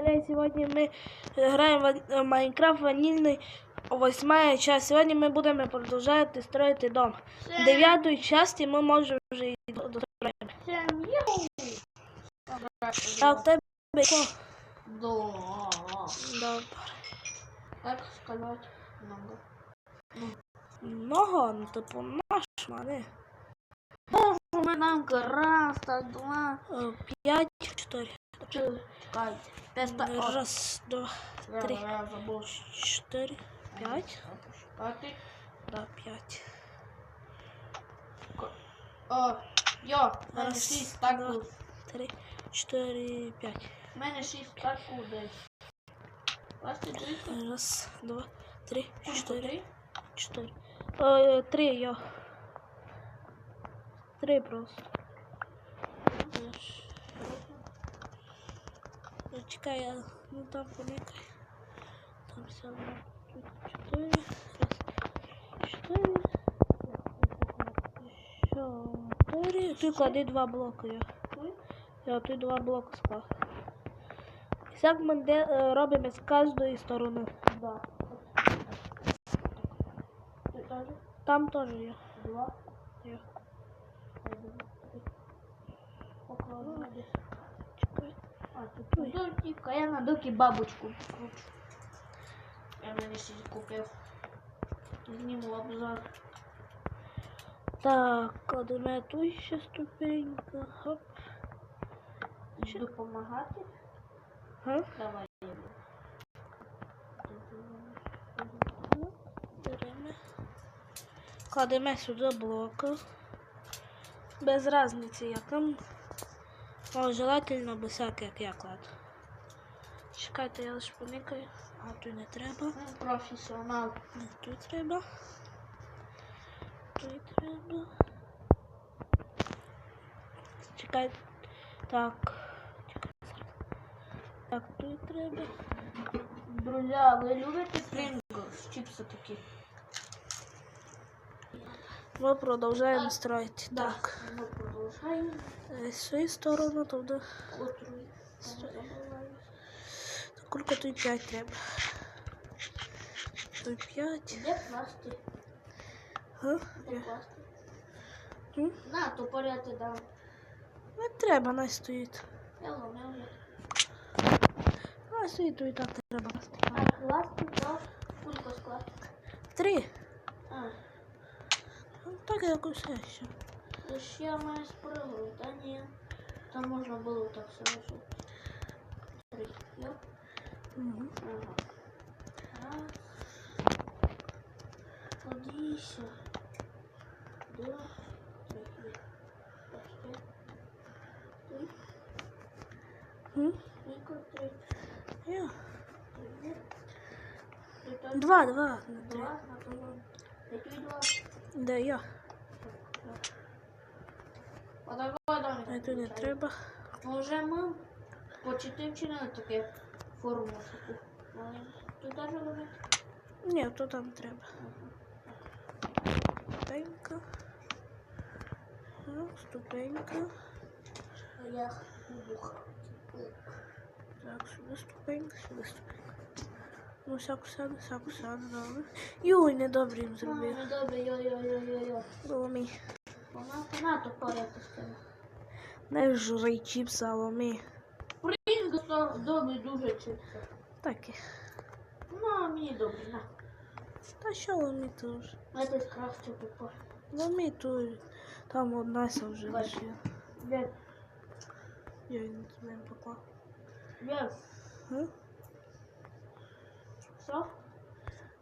Сегодня мы играем в Майнкрафт ванильный восьмая часть. Сегодня мы будем продолжать строить дом. Девятую часть мы можем уже и достроим. А в тебе яко? Да. Добре. Как сказать много? Много, ну типу наш, а не. Мы нам раз, так, два, Е, П'ять, чотири. чекай. Так, о, Раз, два, три, чотири, п'ять. Да, п'ять. О, йо, в мене Раз, шість два. таку. Три, чотири, п'ять. В мене шість таку десь. Дивіться? Раз, два, три, чотири. Три? Чотири. Е, три я. Три просто. Ну, Чекай, я ну там помикай. Там все одно. Чотири. Чотири. Чотири. Ти клади два блоки. Я. Тут два блоки склав. І так ми е, робимо з кожної сторони. Да. Там теж є. Два. Є. Один, три. Покладу. Чекай. А, тут дольтика, я на докі бабочку. Я мене ще купив. Зніму обзор. Так, ще ступенька. Хоп. Чи допомагати? Га? Давай. Кладемо сюди блоки. Без різниці яким. Але желательно без всяк, як я кладу. Чекайте, я лише поникаю. А тут не треба. Ну, Професіонал. Не, Тут треба. Тут треба. Чекай. Так. Чекай. Так, тут треба. Друзі, ви любите Pringles? Чіпси такі? Ми продовжуємо Так. строїти. Так. Туди. Котру я забуваю. Скільки тут 5 треба? Тут 5. Де класти? Га? Де класти? На, то поряти дам. Не треба, най стоїть. Я ломив. Най стоїть, то і так треба. А класти, класти. Сколько скласти? Три. А, Ну, Так якось все ще. То ще я маю спробувати. Та ні. Там можна було так сразу. Три. Йоп. Угу. Ага. Раз. Подійся. Два. Три. Пошли. Три. М? Скільки? Три. Я. Три. Три. так? Два, два. Не три. Два. на того. Які два? Де я? А давай далі. А тут не треба. Може ми почати вчинити таке форму таку. Тут теж робити? Ні, то там треба. Ступенька. Ну, ступенька. Я бух. Так, сюди ступенька, сюди ступенька. Ну, всяку саду, всяку саду, добре. Юй, недобре їм зробив. Ну, добре, йо-йо-йо-йо-йо. Вона вона то порядку стане. Не жри чіпса, ломі. Прийду добре дуже чипси. Так і. Ну, а мені добре, на. Та що ломі теж? Я десь краще попав. Ломі тут. Там одна ся вже лишила. Де? Я не туди не поклав. Де? Га? Що?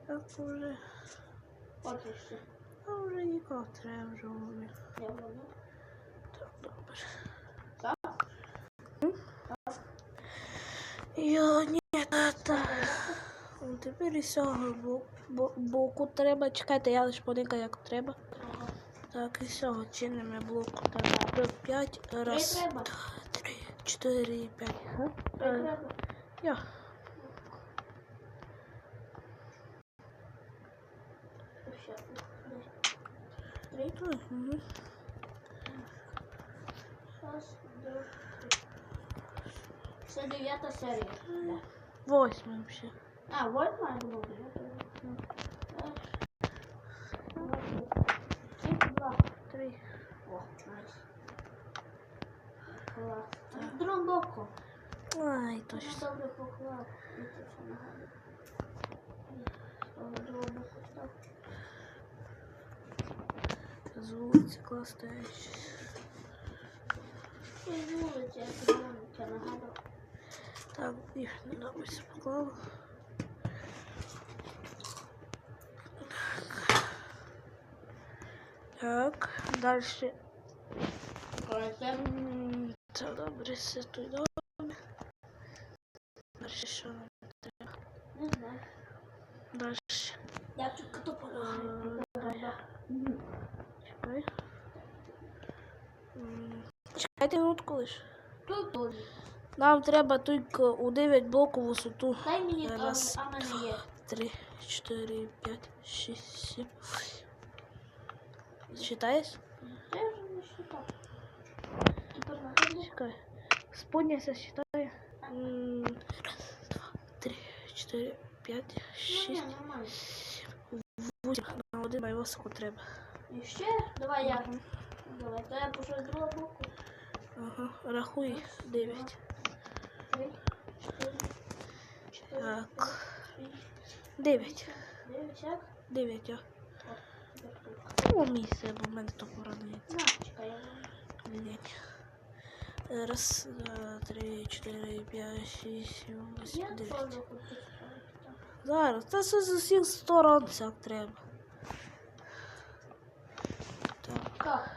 Так уже. Хочеш ще? А вже нікого треба вже ломі. Я воно. Так, добре. Я ні, тата. О, Тепер із цього бо- бо- боку треба. Чекайте, я лише подивлюся, як треба. Так, із цього чинимо блоку. Так, п'ять. Раз, треба? два, три, чотири, п'ять. Га? Три Е, треба? Я. Три. Угу. Раз, два, три. Це дев'ята серія. Да. Восьмий ще. А, восьма було дев'ята. Скільки два? Три. О, найс. Клас. В другому боку. Ай, Я точно. добре поклав. І це все нагадую. З другого боку став. З вулиці клас стоящий. Це з вулиці, я тобі це нагадав. Так, їх добре все поклала. Так, дальше. Ой, це добре, все тут добре. Дальше що нам треба? не знаю. Я тут коту полагаю. Чекай. Чекайте минутку лиш. Тут теж. Нам треба тільки у 9 блоку висоту. Дай мені, а, Раз, а в мене є. 3, 4, 5, 6, 7. Считаєш? Я вже не нагадую. Чекай. М, Раз, два, три, чотири, п'ять, Ну, шість, ні, На один май високо треба. І ще? Давай я. Давай, то я з другого. Ага, рахуй 9. Так. шість, 9. дев'ять, як? 9, а. О, місце, бо в мене то поранується. На, чекай, я Раз, два, три, чотири, п'ять, шість, сім, теж дев'ять. Зараз, це все з усіх сторон так треба. Так,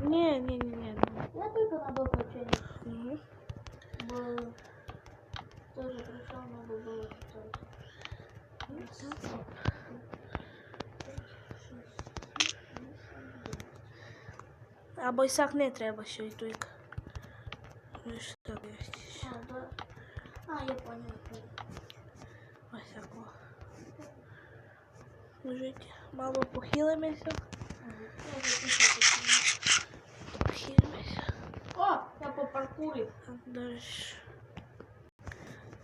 Ні, ні, ні, ні. Я тільки на доключення. Угу. Бо теж прийшов, але було тут. А бойсак не треба ще й тільки. Лиш так є. А, да. А, я понял. Ось тако. Лежить. Мало похилимося. Я Записую. О, я по паркурі.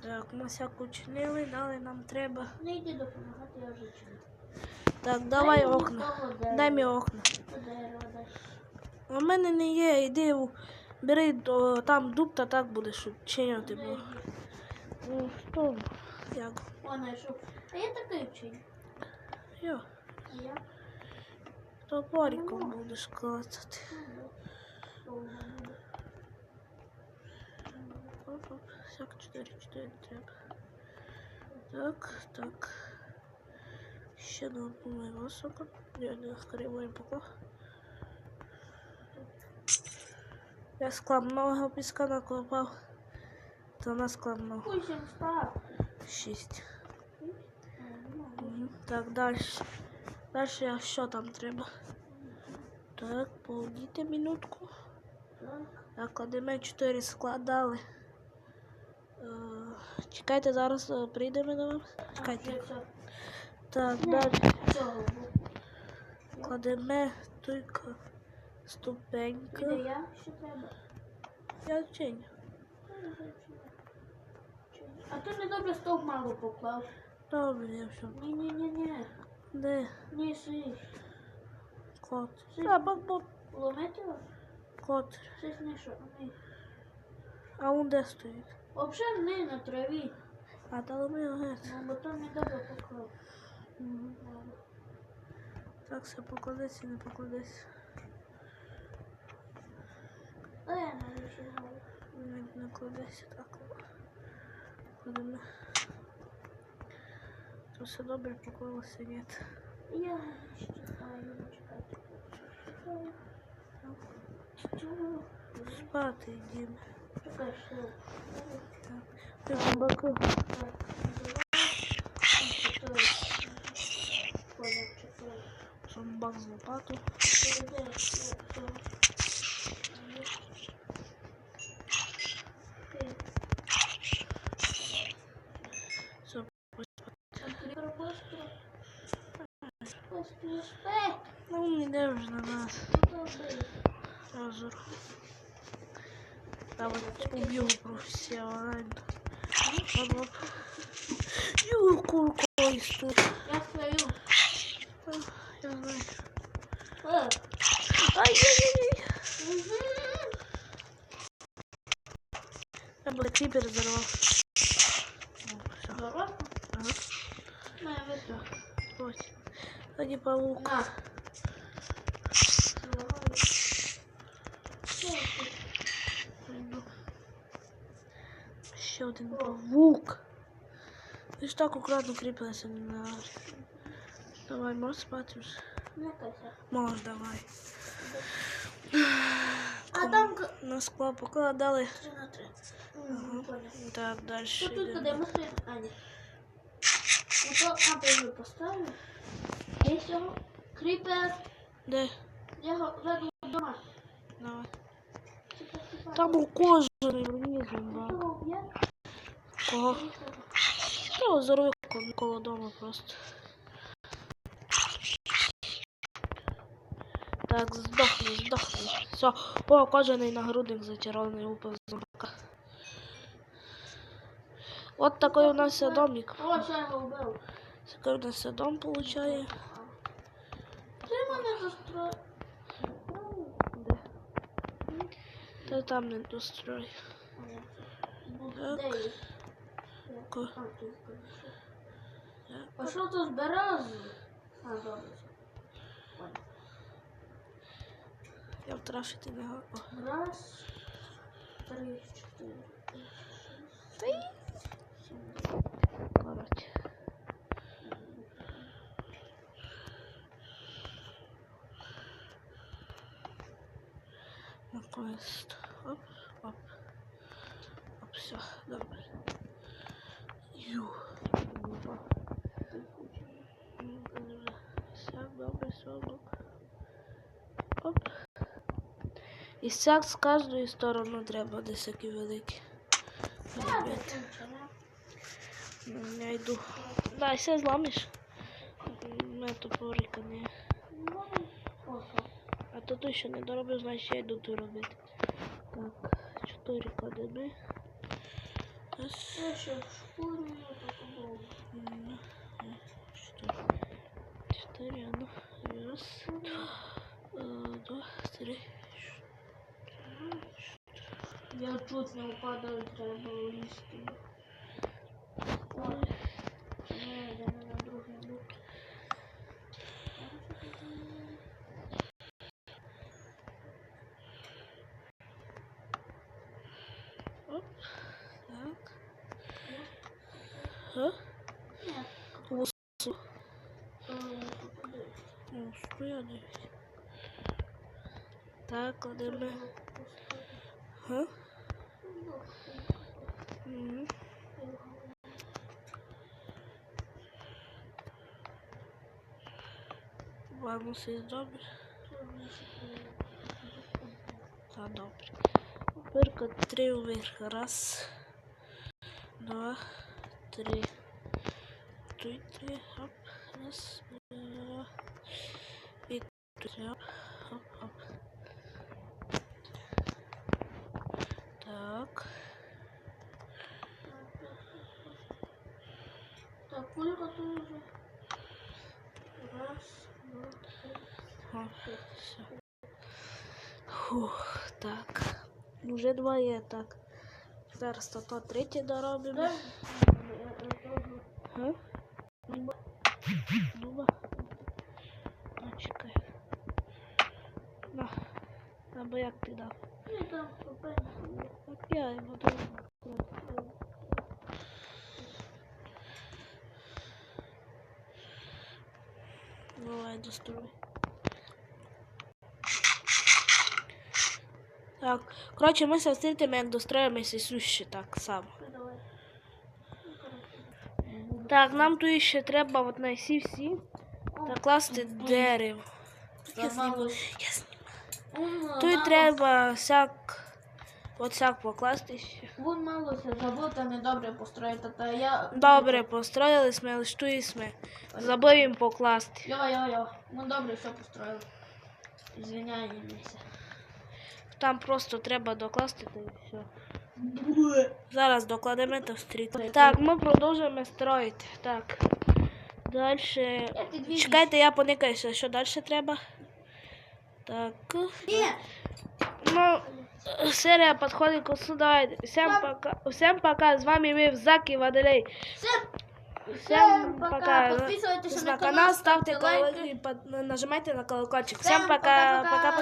Так. Ми всяку чинили, далі нам треба. Не йди допомагати, я вже чую. Так, давай мені окна. Дай мені окна. Дай. У мене не є, йди бери о, там дуб та так будеш чиняти. Бо... Ну, що? Як? О, знайшов. А я такий вчень. Йо, А я? топориком будеш клацати. Ну, да. Довго буде. Оп, оп, всяк 4, 4 треба. Так, так. Ще на одну високо. Я не криво поклав. Я складного піска накопав. То на складного. Пусть став. 6. А, ну, Мгм. Так, далі. Далі що там треба? Так, повдійте минутку. Так. Кладемо 4 складали. Е, чекайте, зараз е, прийдемо до вас. Чекайте. Так, далі. Кладемо тільки Іде ступеньки. я, що треба? Я вчень. А ти не добре стовп мало поклав. Добре, я все. Ні-ні-ні-ні. Де? Не сиш. Кот. А, бак, Ломити вас? Кот. Щось. Ні. А он де стоїть? Взагалі не на траві. А, та ломи геть. Ну, бо там не добре. Мгм. Так, все покладеться, не покладеться. А я навіщо? Не, не кладеться так. Кладемо. То все добре поклалося, ні. Я ще читаю, чекайте. Чого? Спати йдемо. Чекай, що? Ти баку. Зомбак з лопату. Все, Поспи, спи. Ну, не йде вже на нас. Добре. Разор. Давай, убью профессионально. Оп, оп. Ю, куркой стоит. Я стою. Я знаю. Е. Ай-яй-яй. Мгм. Я бы крипер взорвал. О, всё. Здорово. Ага. На, витро. Вот. Ради паук. На. Здорово. Що ти? Ну. Ще один павук. Ти ж так аккуратно кріпилася на. Давай, можеш спати вже? Не кайся. Можеш, давай. А там к- На скло покладали. три на три. Мгм, понял. Так, далі. Що тут куди ми стоїмо? А, ні. Ну то на прийду поставлю. Є цього. Кріпер. Де? Я го веду вдома. Давай. Типа, типа. Там у кожаний вниз, да. Того вб'є. Кого? Я взорву коло, дома просто. Так, здохни, здохни. Все. О, кожаний нагрудник зачарований упав зомбака. От такой у нас домик. О, що я вбив. Такой у нас дом получає. Ти мене застроїв. Де? Та там не дострой. Де є? Ко- А, що тут з берези? А, добре. Я втрафити не го- О, Раз, три, чотири, шість, Коротше. На квест. Оп, оп. Оп, все, добре. Опа. Ну, добре. Оп. І сяк з кожної сторони треба десь такі великі. Ну, Я йду. Да, зламиш. Не топорика не. А то ти ще не доробив, значить я йду тут робити. Так, чотири кладемо. Раз, Чотири, а ну. Раз, е, два, три. Я чуть не упадаю, треба було лізти. Ой. Не, я не на другий бік. Оп. Так. А? Ні. Усу. Е, Ну, що я дивлюсь? Так, кладемо. Га? Мгм. Ладно, все добре. Та добре. Тепер три вверх. Раз, два, три. Три, три, оп. Раз, два. І три, оп, оп, оп. Так. Так, кулька тоже. Раз, два, три. О, все. Фух, так. Уже два є, так. Зараз то, то третє доробимо. Дай. Га? Дуба. Або як ти дав? Попень. Так я його дав. Давай, дострой. Так, коротше, ми як достроїмося суші так само. Так, нам тут ще треба от на всі накласти дерево. Я зніму. Я знімаю. Тут треба всяк Оцяк покласти. ще. Вон мало се забота недобре построїти, та я... Добре, построїлись ми, лиштуєсь ми. Забив їм покласти. Йо-йо-йо, ми добре все построїли. Звиняємося. Там просто треба докласти та і все. Зараз докладемо та встріти. Так, ми продовжуємо строїти. Так. Далі. Чекайте, я поникаюся, що далі треба. Так. Ну, серія підходить к концу. Давайте. Всем пока. Всем пока. З вами мив, Зак і Водолей. все, Всем пока. пока. Підписуйтесь на канал, ставте лайки, под- нажимайте на колокольчик. Всем Всем пока-пока. Пока-пока.